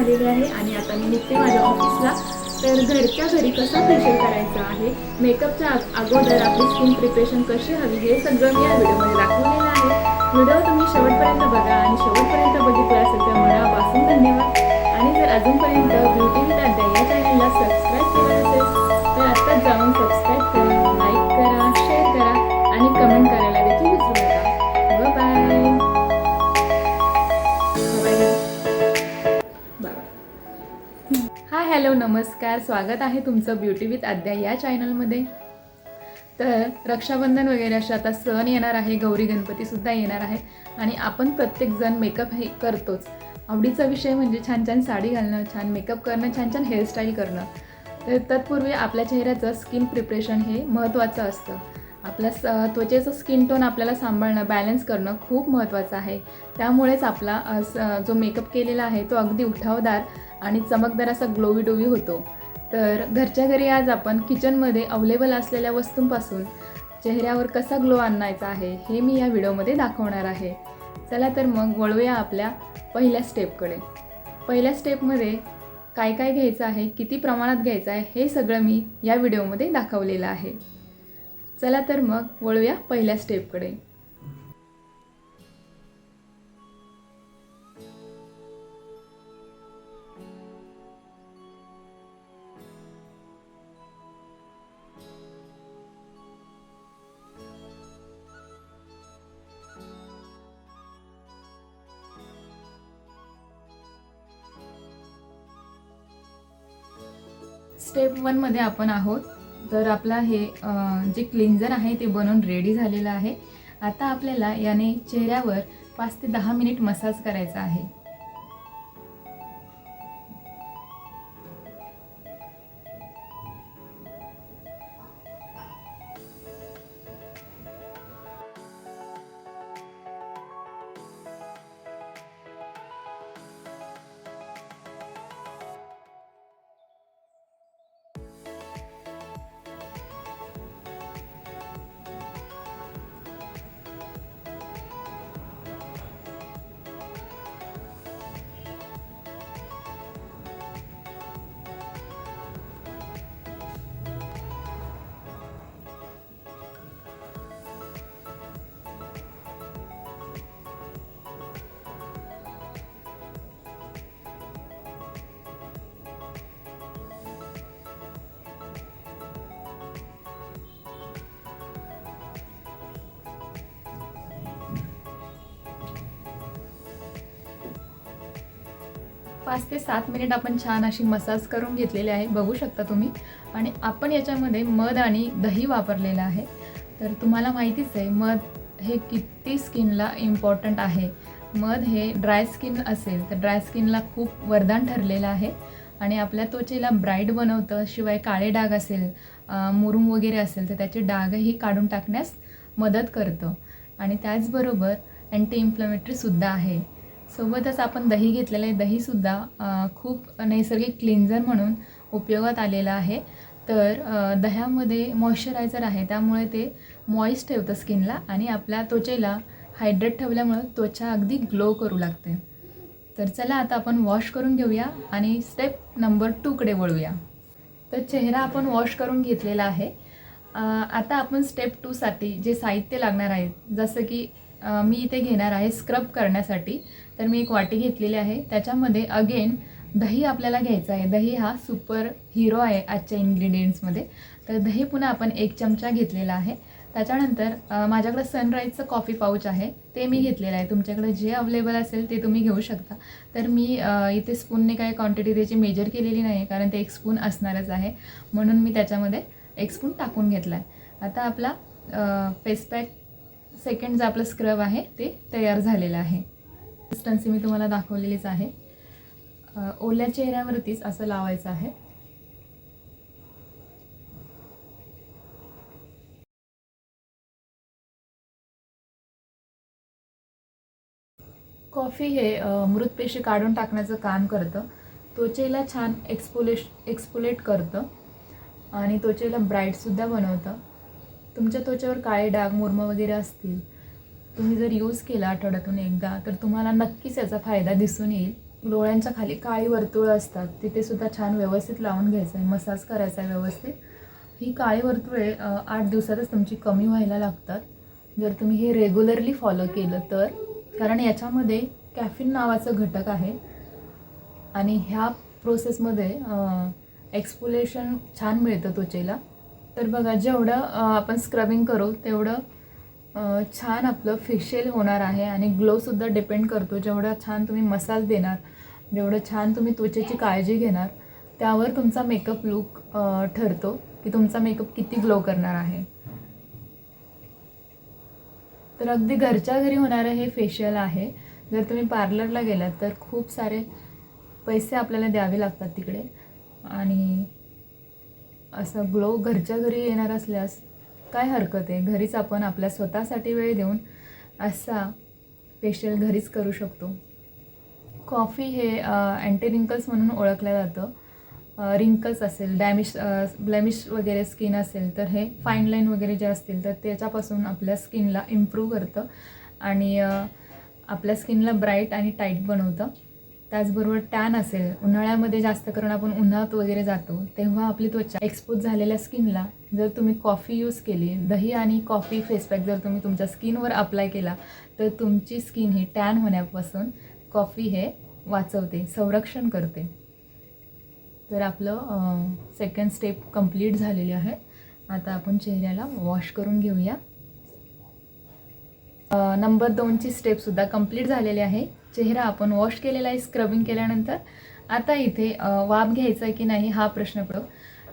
झालेली आहे आणि आता मी निघते माझ्या ऑफिसला. तर घरच्या घरी कसा फेशियल करायचा आहे? मेकअपच्या अगोदर आपली स्किन प्रिपरेशन कशी हवी हे सगळं मी या व्हिडिओमध्ये दाखवलेलं आहे. व्हिडिओ तुम्ही शेवटपर्यंत बघा आणि शेवटपर्यंत बघितला असेल तर मनापासून धन्यवाद. आणि जर अजूनपर्यंत ब्युटी विथ अड्डा या चॅनलला सबस्क्राईब केलं असेल तर आत्ताच जाऊन सबस्क्राईब करा. हॅलो नमस्कार. स्वागत आहे तुमचं ब्युटी विथ आद्या या चॅनलमध्ये तर रक्षाबंधन वगैरे असे आता सण येणार आहे गौरी गणपतीसुद्धा येणार आहे आणि आपण प्रत्येकजण मेकअप हे करतोच. आवडीचा विषय म्हणजे छान छान साडी घालणं छान मेकअप करणं छान छान हेअरस्टाईल करणं. तर तत्पूर्वी आपल्या चेहऱ्याचं स्किन प्रिपरेशन हे महत्त्वाचं असतं. आपल्या स त्वचेचं स्किन टोन आपल्याला सांभाळणं बॅलन्स करणं खूप महत्त्वाचं आहे. त्यामुळेच आपला जो मेकअप केलेला आहे तो अगदी उठावदार आणि चमकदार असा ग्लोवी डोवी होतो. तर घरच्या घरी आज आपण किचनमध्ये अवेलेबल असलेल्या वस्तूंपासून चेहऱ्यावर कसा ग्लो आणायचा आहे हे मी या व्हिडिओमध्ये दाखवणार आहे. चला तर मग वळूया आपल्या पहिल्या स्टेपकडे पहिल्या स्टेपमध्ये काय काय घ्यायचं आहे किती प्रमाणात घ्यायचं आहे हे सगळं मी या व्हिडिओमध्ये दाखवलेलं आहे. चला तर मग वळूया पहिल्या स्टेपकडे स्टेप वनमध्ये आपण आहोत. तर आपला हे जे क्लिन्झर आहे ते बनवून रेडी झालेलं आहे. आता आपल्याला याने चेहऱ्यावर पाच ते दहा मिनिट मसाज करायचा आहे. पाच ते सात मिनिट आपण छान अशी मसाज करून घेतलेली आहे बघू शकता तुम्ही. आणि आपण याच्यामध्ये मध आणि दही वापरलेलं आहे. तर तुम्हाला माहितीच आहे मध हे किती स्किनला इम्पॉर्टंट आहे. मध हे ड्राय स्किन असेल तर ड्राय स्किनला खूप वरदान ठरलेलं आहे. आणि आपल्या त्वचेला ब्राईट बनवतं शिवाय काळे डाग असेल मुरुम वगैरे असेल तर त्याचे डागही काढून टाकण्यास मदत करतं. आणि त्याचबरोबर अँटी इन्फ्लमेटरीसुद्धा आहे. सोबतच आपण दही घेतलेलं आहे. दहीसुद्धा खूप नैसर्गिक क्लिन्झर म्हणून उपयोगात आलेलं आहे. तर दह्यामध्ये मॉइश्चरायझर आहे. त्यामुळे ते मॉइस्ट ठेवतं स्किनला आणि आपल्या त्वचेला हायड्रेट ठेवल्यामुळं त्वचा अगदी ग्लो करू लागते. तर चला आता आपण वॉश करून घेऊया आणि स्टेप नंबर टूकडे वळूया. तर चेहरा आपण वॉश करून घेतलेला आहे. आता आपण स्टेप टूसाठी जे साहित्य लागणार आहे जसं की मी इथे घेणार आहे स्क्रब करण्यासाठी. तर मी एक वाटी घेतलेली आहे. त्याच्यामध्ये अगेन दही आपल्याला घ्यायचं आहे. दही हा सुपर हिरो आहे आजच्या इन्ग्रेडियंट्समध्ये तर दही पुन्हा आपण एक चमचा घेतलेला आहे. त्याच्यानंतर माझ्याकडं सनराईजचं कॉफी पाऊच आहे. ते मी घेतलेलं आहे. तुमच्याकडे जे अवेलेबल असेल ते तुम्ही घेऊ शकता. तर मी इथे स्पूनने काही क्वांटिटी त्याची मेजर केलेली नाही कारण ते एक स्पून असणारच आहे. म्हणून मी त्याच्यामध्ये एक स्पून टाकून घेतला आहे आता आपला फेस पॅक जो आपलं स्क्रब आहे ते तयार झालेलं आहे. कन्सिस्टन्सी मी तुम्हाला दाखवलेलीच आहे. ओल्या चेहऱ्यावरतीच असं लावायचं आहे. कॉफी हे मृतपेशी काढून टाकण्याचं काम करतं. त्वचेला छान एक्सपोलेश एक्सपोलेट करतं आणि त्वचेला ब्राईटसुद्धा बनवतं. तुमच्या त्वचेवर काळे डाग मुरमं वगैरे असतील तुम्ही जर यूज केला आठवड्यातून एकदा तर तुम्हाला नक्कीच याचा फायदा दिसून येईल. डोळ्यांच्या खाली काळी वर्तुळं असतात तिथे सुद्धा छान व्यवस्थित लावून घ्यायचं आहे मसाज करायचा आहे व्यवस्थित. ही काळी वर्तुळे आठ दिवसातच तुमची कमी व्हायला लागतात. जर तुम्ही हे रेग्युलरली फॉलो केलं तर कारण याच्यामध्ये कॅफिन नावाचं घटक आहे. आणि ह्या प्रोसेसमध्ये एक्सपोलेशन छान मिळतं त्वचेला. तर बघा जेवढं आपण स्क्रबिंग करू तेवढं छान आपलं फेशियल होणार आहे आणि ग्लोसुद्धा डिपेंड करतो. जेवढा छान तुम्ही मसाज देणार जेवढं छान तुम्ही त्वचेची काळजी घेणार त्यावर तुमचा मेकअप लुक ठरतो की तुमचा मेकअप किती ग्लो करणार आहे. तर अगदी घरच्या घरी होणारं हे फेशियल आहे. जर तुम्ही पार्लरला गेलात तर खूप सारे पैसे आपल्याला द्यावे लागतात तिकडे. आणि असं ग्लो घरच्या घरी येणार असल्यास काय हरकत आहे? घरीच आपण आपल्या स्वतःसाठी वेळ देऊन असा फेशियल घरीच करू शकतो. कॉफी हे अँटी रिंकल्स म्हणून ओळखलं जातं. रिंकल्स असेल डॅमिश ब्लॅमिश वगैरे स्किन असेल तर हे फाईन लाईन वगैरे जे असतील तर त्याच्यापासून आपल्या स्किनला इम्प्रूव्ह करतं आणि आपल्या स्किनला ब्राईट आणि टाईट बनवतं. त्याचबरोबर टॅन असेल उन्हाळ्यामध्ये जास्त करून आपण उन्हात वगैरे जातो तेव्हा आपली त्वचा एक्सपोज झालेल्या स्किनला जर तुम्ही कॉफी यूज केली दही आणि कॉफी फेसपॅक जर तुम्ही तुमच्या स्किनवर अप्लाय केला तर तुमची स्किन ही टॅन होण्यापासून कॉफी हे वाचवते संरक्षण करते. तर आपलं सेकंड स्टेप कंप्लीट झालेली आहे. आता आपण चेहऱ्याला वॉश करून घेऊया. नंबर दोनची स्टेपसुद्धा कंप्लीट झालेली आहे. चेहरा आपण वॉश केलेला आहे स्क्रबिंग केल्यानंतर. आता इथे वाप वाफ घ्यायचा आहे की नाही हा प्रश्न पडो.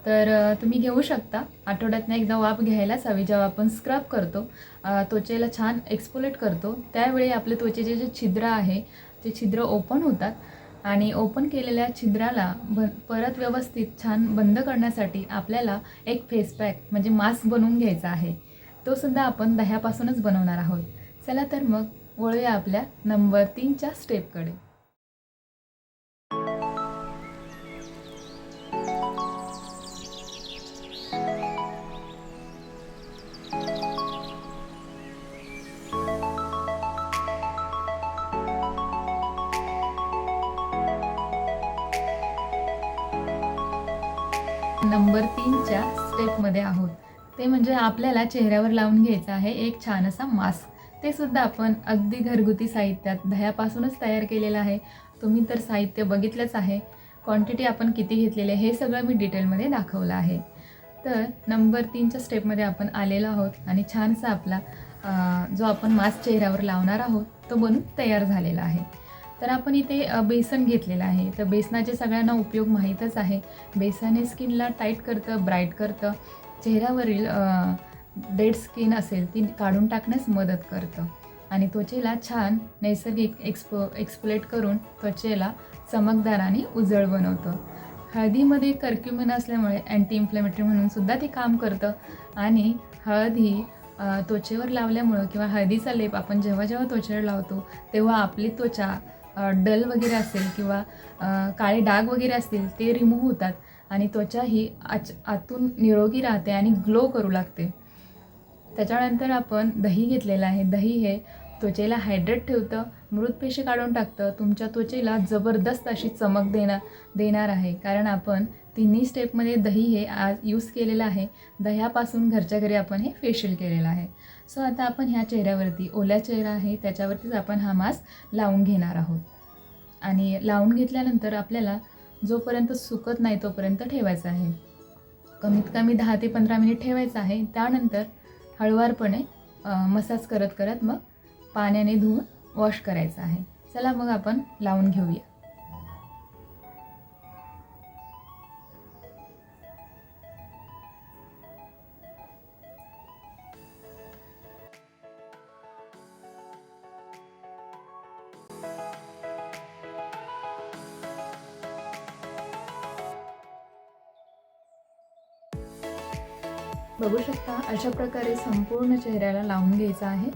तर तुम्ही घेऊ शकता. आठवड्यातनं एकदा वाफ घ्यायलाच हवी जेव्हा आपण स्क्रब करतो. त्वचेला छान एक्सपोलेट करतो. त्यावेळी आपले त्वचेचे जे छिद्र आहे ते छिद्र ओपन होतात. आणि ओपन केलेल्या छिद्राला ब परत व्यवस्थित छान बंद करण्यासाठी आपल्याला एक फेस पॅक म्हणजे मास्क बनवून घ्यायचा आहे. तो सुद्धा आपण दह्यापासूनच बनवणार आहोत. चला तर मग वळूया आपल्या नंबर तीनच्या स्टेपकडे. नंबर तीनच्या स्टेपमध्ये आहोत. ते म्हणजे आपल्याला चेहऱ्यावर लावून घ्यायचं आहे एक छान असा मास्क ते सुद्धा आपण अगदी घरगुती साहित्यात दह्यापासूनच तयार केलेलं आहे. तुम्ही तर साहित्य बघितलंच आहे. क्वांटिटी आपण किती घेतलेली आहे हे सगळं मी डिटेलमध्ये दाखवलं आहे. तर नंबर तीनच्या स्टेपमध्ये आपण आलेलो आहोत आणि छानसा आपला जो आपण मास्क चेहऱ्यावर लावणार आहोत तो बनून तयार झालेला आहे. तर आपण इथे बेसन घेतलेलं आहे. तर बेसनाचे सगळ्यांना उपयोग माहीतच आहे. बेसन हे स्किनला टाईट करतं ब्राईट करतं. चेहऱ्यावरील डेड स्किन असेल ती काढून टाकण्यास मदत करतं. आणि त्वचेला छान नैसर्गिक एक्सपो एक्सप्लेट करून त्वचेला चमकदार आणि उजळ बनवतं. हळदीमध्ये कर्क्युमिन असल्यामुळे अँटी इन्फ्लेमेटरी म्हणून सुद्धा ते काम करतं. आणि हळद ही त्वचेवर लावल्यामुळं किंवा हळदीचा लेप आपण जेव्हा जेव्हा त्वचेवर लावतो तेव्हा आपली त्वचा डल वगैरे असेल किंवा काळे डाग वगैरे असतील ते रिमूव्ह होतात. आणि त्वचा ही आच आतून निरोगी राहते आणि ग्लो करू लागते. त्याच्यानंतर आपण दही घेतलेलं आहे. दही हे त्वचेला हायड्रेट ठेवतं मृत पेशी काढून टाकतं. तुमच्या त्वचेला जबरदस्त अशी चमक देणार देणार आहे. कारण आपण तिन्ही स्टेपमध्ये दही हे आज यूज केलेलं आहे. दह्यापासून घरच्या घरी आपण हे फेशियल केलेलं आहे. सो आता आपण ह्या चेहऱ्यावरती ओल्या चेहरा आहे त्याच्यावरतीच आपण हा मास्क लावून घेणार आहोत. आणि लावून घेतल्यानंतर आपल्याला जोपर्यंत सुकत नाही तोपर्यंत ठेवायचं आहे. कमीत कमी दहा ते पंधरा मिनिट ठेवायचं आहे. त्यानंतर हळुवारपणे मसाज करत करत मग पाण्याने धुवून वॉश करायचं आहे. चला मग आपण लावून घेऊया. बघू शकता अशा प्रकारे संपूर्ण चेहऱ्याला लावून घ्यायचं आहे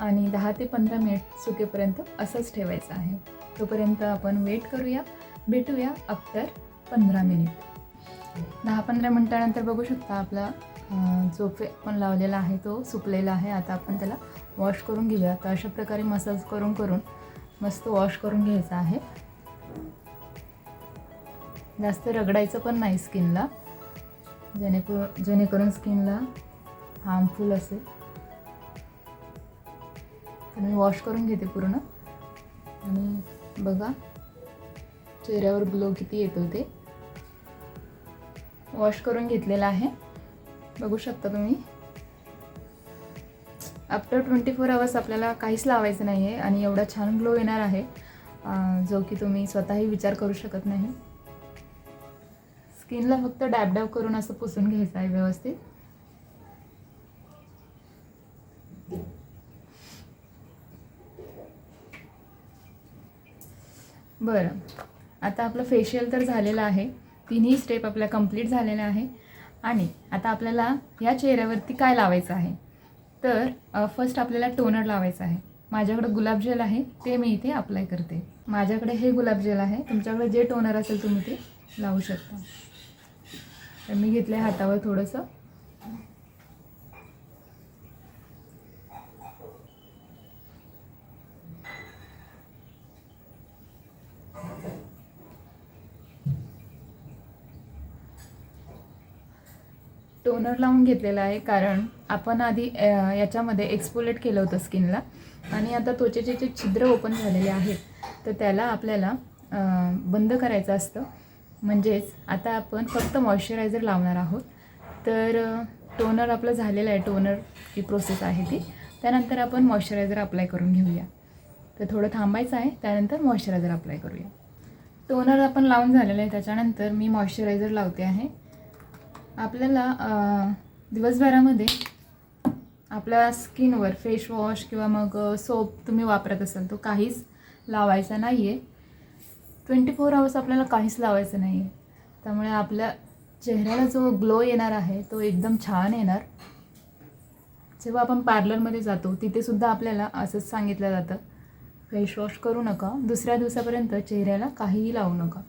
आणि दहा ते पंधरा मिनिट सुकेपर्यंत असंच ठेवायचं आहे. तोपर्यंत आपण वेट करूया भेटूया आफ्टर पंधरा मिनिट. दहा पंधरा मिनटानंतर बघू शकता आपला जो फे पण लावलेला आहे तो सुकलेला आहे. आता आपण त्याला वॉश करून घेऊया. तर अशा प्रकारे मसाज करून करून मस्त वॉश करून घ्यायचा आहे. जास्त रगडायचं पण नाही स्किनला जेणेकरून जेणेकरून स्किनला हार्मफुल असेल. तर मी वॉश करून घेते पूर्ण. आणि बघा चेहऱ्यावर ग्लो किती येतो ते वॉश करून घेतलेला आहे. बघू शकता तुम्ही. आफ्टर ट्वेंटी फोर आवर्स आपल्याला काहीच लावायचं नाही आहे आणि एवढा छान ग्लो येणार आहे. जो की तुम्ही स्वतःही विचार करू शकत नाही. स्किनला फक्त डॅब डॅब करून असं पुसून घ्यायचं आहे व्यवस्थित. बरं. आता आपलं फेशियल तर झालेलं आहे. तिन्ही स्टेप आपल्या कंप्लीट झालेल्या आहे. आणि आता आपल्याला या चेहऱ्यावरती काय लावायचं आहे? तर फर्स्ट आपल्याला टोनर लावायचं आहे. माझ्याकडे गुलाबजल आहे. ते मी इथे अप्लाय करते. माझ्याकडे हे गुलाबजल आहे. तुमच्याकडे जे टोनर असेल तुम्ही ते लावू शकता. तर मी घेतलं आहे हातावर थोडंसं. टोनर लावून घेतलेला आहे कारण आपण आधी याच्यामध्ये एक्सपोलेट केलं होतं स्किनला आणि आता त्वचेचे जे छिद्र ओपन झालेले आहेत तर त्याला आपल्याला बंद करायचं असतं. म्हणजेच आता आपण फक्त मॉइश्चरायझर लावणार आहोत. तर टोनर आपलं झालेलं आहे टोनरची प्रोसेस आहे ती. त्यानंतर आपण मॉइश्चरायझर अप्लाय करून घेऊया. तर थोडं थांबायचं आहे त्यानंतर मॉइश्चरायझर अप्लाय करूया. टोनर आपण लावून झालेलं आहे त्याच्यानंतर मी मॉइश्चरायझर लावते आहे. आपल्याला दिवसभरामध्ये आपल्या स्किनवर फेस वॉश किंवा मग सोप तुम्ही वापरत असाल तो काहीच लावायचा नाही आहे ट्वेंटी फोर आवर्स आपल्याला काहीच लावायचं नाही आहे त्यामुळे आपल्या चेहऱ्याला जो ग्लो येणार आहे तो एकदम छान येणार. जेव्हा आपण पार्लरमध्ये जातो तिथेसुद्धा आपल्याला असंच सांगितलं जातं फेस वॉश करू नका दुसऱ्या दिवसापर्यंत चेहऱ्याला काहीही लावू नका.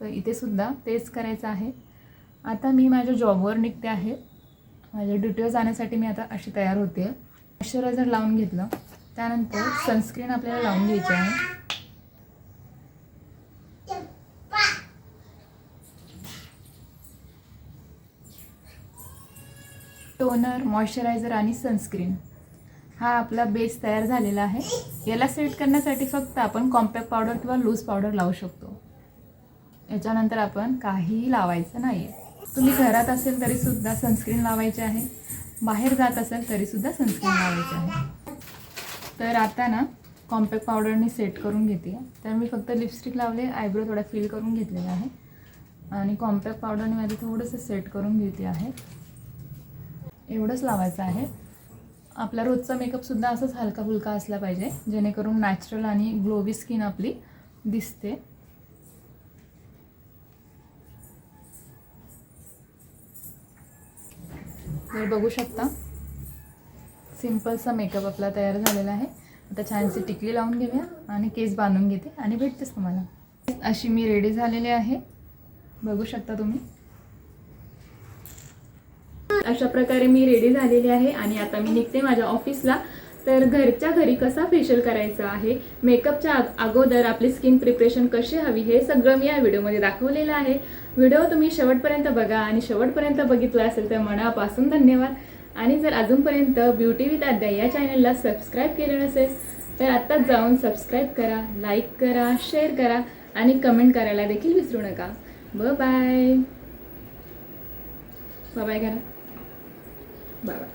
तर इथेसुद्धा तेच करायचं आहे. आता मी माझ्या जॉबवर निघते आहे. माझ्या ड्युटीवर जाण्यासाठी मी आता अशी तयार होते. मॉइश्चरायझर लावून घेतलं. त्यानंतर सनस्क्रीन आपल्याला लावून घ्यायची आहे. टोनर मॉइश्चरायझर आणि सनस्क्रीन हा आपला बेस तयार झालेला आहे. याला सेट करण्यासाठी फक्त आपण कॉम्पॅक्ट पावडर किंवा लूज पावडर लावू शकतो. याच्यानंतर आपण काहीही लावायचं नाही आहे तुम्ही घरात असेल तरीसुद्धा सनस्क्रीन लावायचे आहे. बाहेर जात असेल तरीसुद्धा सनस्क्रीन लावायचे आहे. तर आता ना कॉम्पॅक्ट पावडरने सेट करून घेते. तर मी फक्त लिपस्टिक लावले आयब्रो थोडा फिल करून घेतलेला आहे. आणि कॉम्पॅक्ट पावडरने माझं थोडंसं सेट करून घेते आहे. एवढंच लावायचं आहे. आपला रोजचा मेकअपसुद्धा असंच हलका फुलका असला पाहिजे जेणेकरून नॅचरल आणि ग्लोवी स्किन आपली दिसते. तर बघू शकता. सिम्पलचा मेकअप आपला तयार झालेला आहे. आता छानशी टिकली लावून घेऊया आणि केस बांधून घेते आणि भेटतेच तुम्हाला. अशी मी रेडी झालेली आहे. बघू शकता तुम्ही. अशा प्रकारे मी रेडी झालेली आहे आणि आता मी निघते माझ्या ऑफिसला तर घरच्या घरी कसा फेशियल करायचा आहे? मेकअपच्या अगोदर आपली स्किन प्रिपरेशन कशी हवी हे सगळं मी या व्हिडिओमध्ये दाखवलेलं आहे. व्हिडिओ तुम्ही शेवटपर्यंत बघा आणि शेवटपर्यंत बघितला असेल तर मनापासून धन्यवाद. आणि जर अजूनपर्यंत ब्युटी विथ आद्या या चॅनलला सबस्क्राईब केलं नसेल तर आत्ताच जाऊन सबस्क्राईब करा लाईक करा शेअर करा आणि कमेंट करायला देखील विसरू नका. ब बाय बाय करा બરાબર